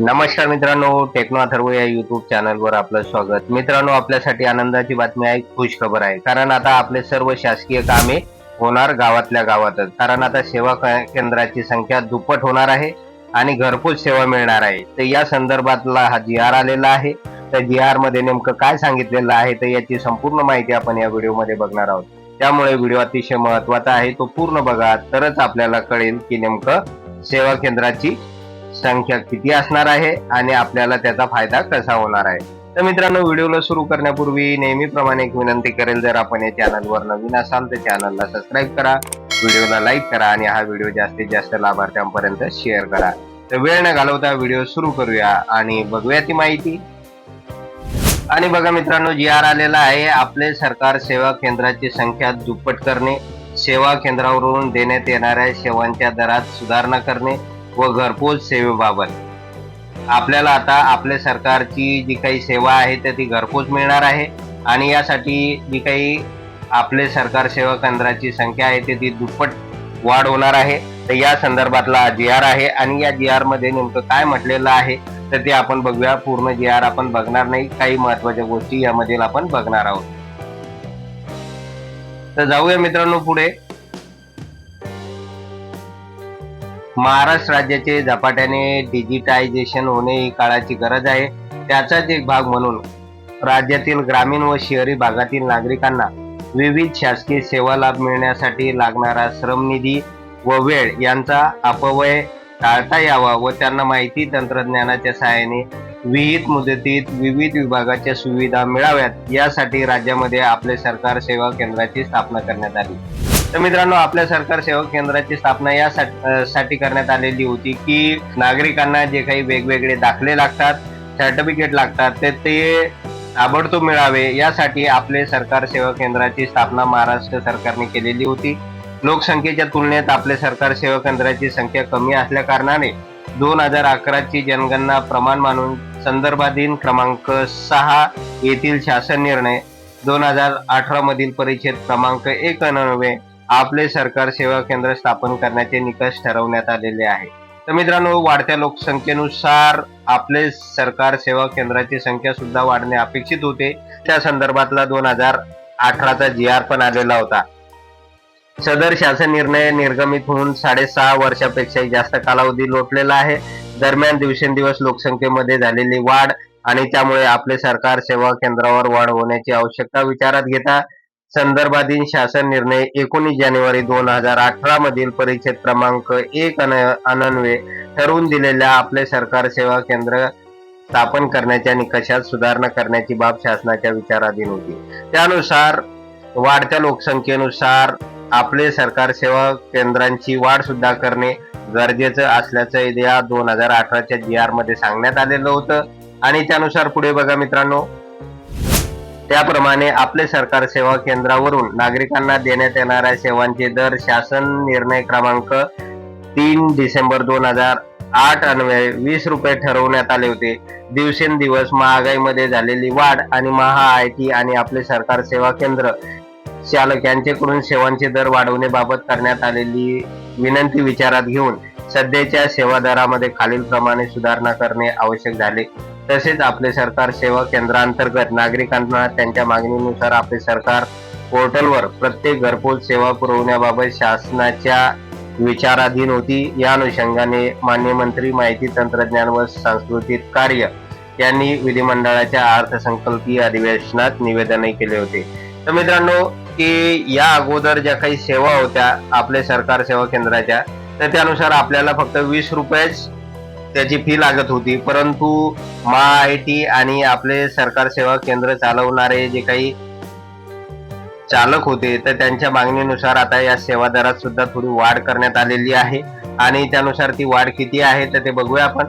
नमस्कार मित्रांनो टेक्नो अथर्व या युट्यूब चॅनलवर आपलं स्वागत. मित्रांनो आपल्यासाठी आनंदाची बातमी आहे खुश खबर आहे. कारण आता आपले सर्व शासकीय कामे होणार गावातल्या गावातच. कारण आता सेवा केंद्राची संख्या दुप्पट होणार आहे आणि घरपोच सेवा मिळणार आहे. तर या संदर्भातला हा जी आर आलेला आहे. तर जी आरमध्ये नेमकं काय सांगितलेलं आहे तर याची संपूर्ण माहिती आपण या व्हिडिओमध्ये बघणार आहोत. त्यामुळे व्हिडिओ अतिशय महत्त्वाचा आहे तो पूर्ण बघा. तरच आपल्याला कळेल की नेमकं सेवा केंद्राची संख्या किती असणार आहे आणि आपल्याला त्याचा फायदा कसा होणार आहे. तर मित्रांनो व्हिडिओला सुरू करण्यापूर्वी नेहमीप्रमाणे एक विनंती करेल जर आपण या चॅनलवर नवीन असाल तर चॅनलला सबस्क्राईब करा व्हिडिओला लाईक करा आणि हा व्हिडिओ जास्तीत जास्त लाभार्थ्यांपर्यंत शेअर करा. तर वेळ न घालवता व्हिडिओ सुरू करूया आणि बघूया ती माहिती. आणि बघा मित्रांनो जी आर आलेला आहे आपले सरकार सेवा केंद्राची संख्या दुप्पट करणे सेवा केंद्रावरून देण्यात येणाऱ्या सेवांच्या दरात सुधारणा करणे व घरपोच सेवेबाबत. आपल्याला आता आपल्या सरकारची जी काही सेवा आहे तर ती घरपोच मिळणार आहे. आणि यासाठी जी काही आपले सरकार सेवा केंद्राची संख्या आहे ते ती दुप्पट वाढ होणार आहे. तर या संदर्भातला जी आर आहे. आणि या जी आरमध्ये नेमकं काय म्हटलेलं आहे तर ते आपण बघूया. पूर्ण जी आर आपण बघणार नाही. काही महत्त्वाच्या गोष्टी यामध्ये आपण बघणार आहोत. तर जाऊया मित्रांनो पुढे. महाराष्ट्र राज्याचे झपाट्याने डिजिटायझेशन होणे ही काळाची गरज आहे. त्याचाच एक भाग म्हणून राज्यातील ग्रामीण व शहरी भागातील नागरिकांना विविध शासकीय सेवा लाभ मिळण्यासाठी लागणारा श्रमनिधी व वेळ यांचा अपव्यय टाळता यावा व त्यांना माहिती तंत्रज्ञानाच्या सहाय्याने विहित मुदतीत विविध विभागाच्या सुविधा मिळाव्यात. यासाठी राज्यामध्ये आपले सरकार सेवा केंद्राची स्थापना करण्यात आली. तर मित्रांनो आपल्या सरकार सेवा केंद्राची स्थापना यासाठी साठी करण्यात आलेली होती की नागरिकांना जे काही वेगवेगळे दाखले लागतात सर्टिफिकेट लागतात ते ते ताबडतोब मिळावे. यासाठी आपले सरकार सेवा केंद्राची स्थापना महाराष्ट्र सरकारने केलेली होती. लोकसंख्येच्या तुलनेत आपले सरकार सेवा केंद्राची संख्या कमी असल्या कारणाने दोन हजार अकराची जनगणना प्रमाण मानून संदर्भाधीन क्रमांक सहा येथील शासन निर्णय दोन हजार अठरा मधील परिच्छेद क्रमांक एक आपले सरकार सेवा केंद्र स्थापन करण्याचे निकष ठरवण्यात आलेले आहे. तर मित्रांनो वाढत्या लोकसंख्येनुसार आपले सरकार सेवा केंद्राची संख्या सुद्धा वाढणे अपेक्षित होते. त्या संदर्भातला दोन हजार अठराचा जी आर पण आलेला होता. सदर शासन निर्णय निर्गमित होऊन साडेसहा वर्षापेक्षा जास्त कालावधी लोटलेला आहे. दरम्यान दिवसेंदिवस लोकसंख्येमध्ये झालेली वाढ आणि त्यामुळे आपले सरकार सेवा केंद्रावर वाढ होण्याची आवश्यकता विचारात घेता संदर्भाधीन शासन निर्णय एकोणीस जानेवारी दोन हजार अठरा मधील परिच्छेद क्रमांक एक अन- ठरवून दिलेल्या आपले सरकार सेवा केंद्र स्थापन करण्याच्या निकषात सुधारणा करण्याची बाब शासनाच्या विचाराधीन होती. त्यानुसार वाढत्या लोकसंख्येनुसार आपले सरकार सेवा केंद्रांची वाढ सुद्धा करणे गरजेचं असल्याचं या दोन हजार अठराच्या जी आरमध्ये सांगण्यात आलेलं होतं. आणि त्यानुसार पुढे बघा मित्रांनो त्याप्रमाणे आपले सरकार सेवा केंद्रावरून नागरिकांना देण्यात येणाऱ्या सेवांचे दर शासन निर्णय क्रमांक तीन डिसेंबर दोन हजार आठ अन्वये वीस रुपये ठरवण्यात आले होते. दिवसेंदिवस महागाईमध्ये झालेली वाढ आणि महा आय टी आणि आपले सरकार सेवा केंद्र चालक यांच्याकडून सेवांचे दर वाढवण्याबाबत करण्यात आलेली विनंती विचारात घेऊन सध्याच्या सेवा दरामध्ये खालीलप्रमाणे सुधारणा करणे आवश्यक झाले. तसेच आपले सरकार सेवा केंद्रांतर्गत नागरिकांना त्यांच्या मागणीनुसार आपले सरकार पोर्टलवर प्रत्येक घरपोच सेवा पुरवण्याबाबत शासनाच्या विचाराधीन होती. या अनुषंगाने मान्य मंत्री माहिती तंत्रज्ञान व सांस्कृतिक कार्य यांनी विधिमंडळाच्या अर्थसंकल्पीय अधिवेशनात निवेदनही केले होते. तर मित्रांनो की या अगोदर ज्या काही सेवा होत्या आपल्या सरकार सेवा केंद्राच्या तर त्यानुसार आपल्याला फक्त वीस रुपयेच त्याची फी लागत होती. परंतु मा आय टी आणि आपले सरकार सेवा केंद्र चालवणारे जे काही चालक होते तर त्यांच्या मागणीनुसार आता या सेवा दरात सुद्धा थोडी वाढ करण्यात आलेली आहे. आणि त्यानुसार ती वाढ किती आहे तर ते बघूया आपण.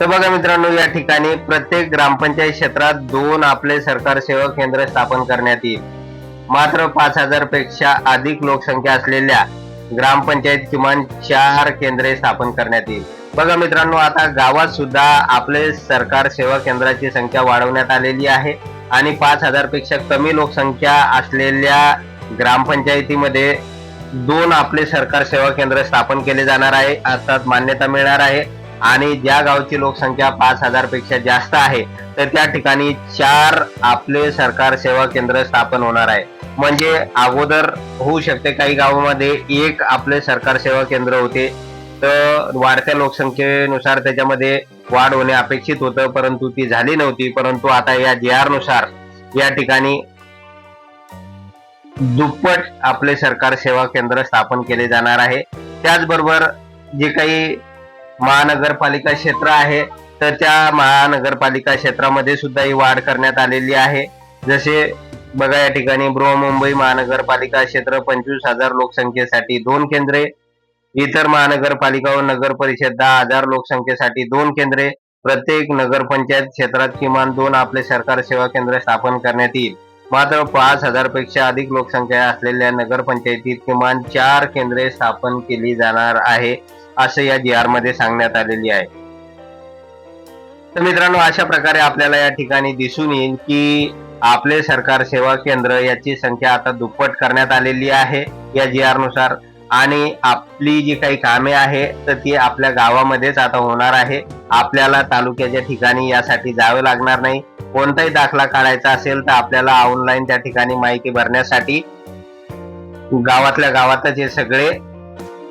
तर बघा मित्रांनो या ठिकाणी प्रत्येक ग्रामपंचायत क्षेत्रात दोन आपले सरकार सेवा केंद्र स्थापन करण्यात येईल. मात्र पाच हजारपेक्षा अधिक लोकसंख्या असलेल्या ग्रामपंचायत किमान चार केंद्रे स्थापन करण्यात येईल. बघा मित्रांनो आता गावात सुद्धा आपले सरकार सेवा केंद्राची संख्या वाढवण्यात आलेली आहे आणि पाच हजारपेक्षा कमी लोकसंख्या असलेल्या ग्रामपंचायतीमध्ये दोन आपले सरकार सेवा केंद्र स्थापन केले जाणार आहे. अर्थात मान्यता मिळणार आहे. आणि ज्या गावची लोकसंख्या पाच हजारपेक्षा जास्त आहे तर त्या ठिकाणी चार आपले सरकार सेवा केंद्र स्थापन होणार आहे. म्हणजे अगोदर होऊ शकते काही गावामध्ये एक आपले सरकार सेवा केंद्र होते तर वाढत्या लोकसंख्येनुसार त्याच्यामध्ये वाढ होणे अपेक्षित होतं परंतु ती झाली नव्हती. परंतु आता या जी आरनुसार या ठिकाणी दुप्पट आपले सरकार सेवा केंद्र स्थापन केले जाणार आहे. त्याचबरोबर जे काही महानगरपालिका क्षेत्र आहे तर त्या महानगरपालिका क्षेत्रामध्ये सुद्धा ही वाढ करण्यात आलेली आहे. जसे बघा या ठिकाणी बृहमुंबई महानगरपालिका क्षेत्र पंचवीस हजार लोकसंख्येसाठी दोन केंद्रे इतर महानगरपालिका व नगर परिषद दहा हजार लोकसंख्येसाठी दोन केंद्रे प्रत्येक नगरपंचायत क्षेत्रात किमान दोन आपले सरकार सेवा केंद्र स्थापन करण्यात येईल. मात्र पाच हजारपेक्षा अधिक लोकसंख्या असलेल्या नगरपंचायतीत किमान चार केंद्रे स्थापन केली जाणार आहे. असं या जी आरमध्ये सांगण्यात आलेली आहे. तर मित्रांनो अशा प्रकारे आपल्याला या ठिकाणी दिसून येईल की आपले सरकार सेवा केंद्र याची संख्या आता दुप्पट करण्यात आलेली आहे या जी आरनुसार. आणि आपली जी काही कामे आहे तर ती आपल्या गावामध्येच आता होणार आहे. आपल्याला तालुक्याच्या ठिकाणी यासाठी जावे लागणार नाही. कोणताही दाखला काढायचा असेल तर आपल्याला ऑनलाईन त्या ठिकाणी माहिती भरण्यासाठी गावातल्या गावातच हे सगळे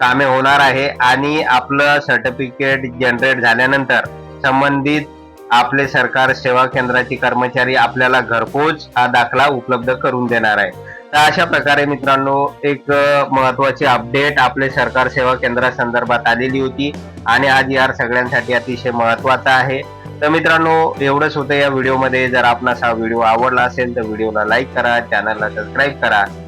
कामे होणार आहे आणि आपलं सर्टिफिकेट जनरेट झाल्यानंतर संबंधित आपले सरकार सेवा केंद्राचे कर्मचारी आपल्याला घरपोच हा दाखला उपलब्ध करून देणार आहे. तर अशा प्रकारे मित्रांनो एक महत्वाची अपडेट आपले सरकार सेवा केंद्रासंदर्भात आलेली होती आणि आज यार सगळ्यांसाठी अतिशय महत्त्वाचा आहे. तर मित्रांनो एवढंच होतं या व्हिडिओमध्ये. जर आपणास हा व्हिडिओ आवडला असेल तर व्हिडिओला लाईक करा चॅनलला सबस्क्राईब करा.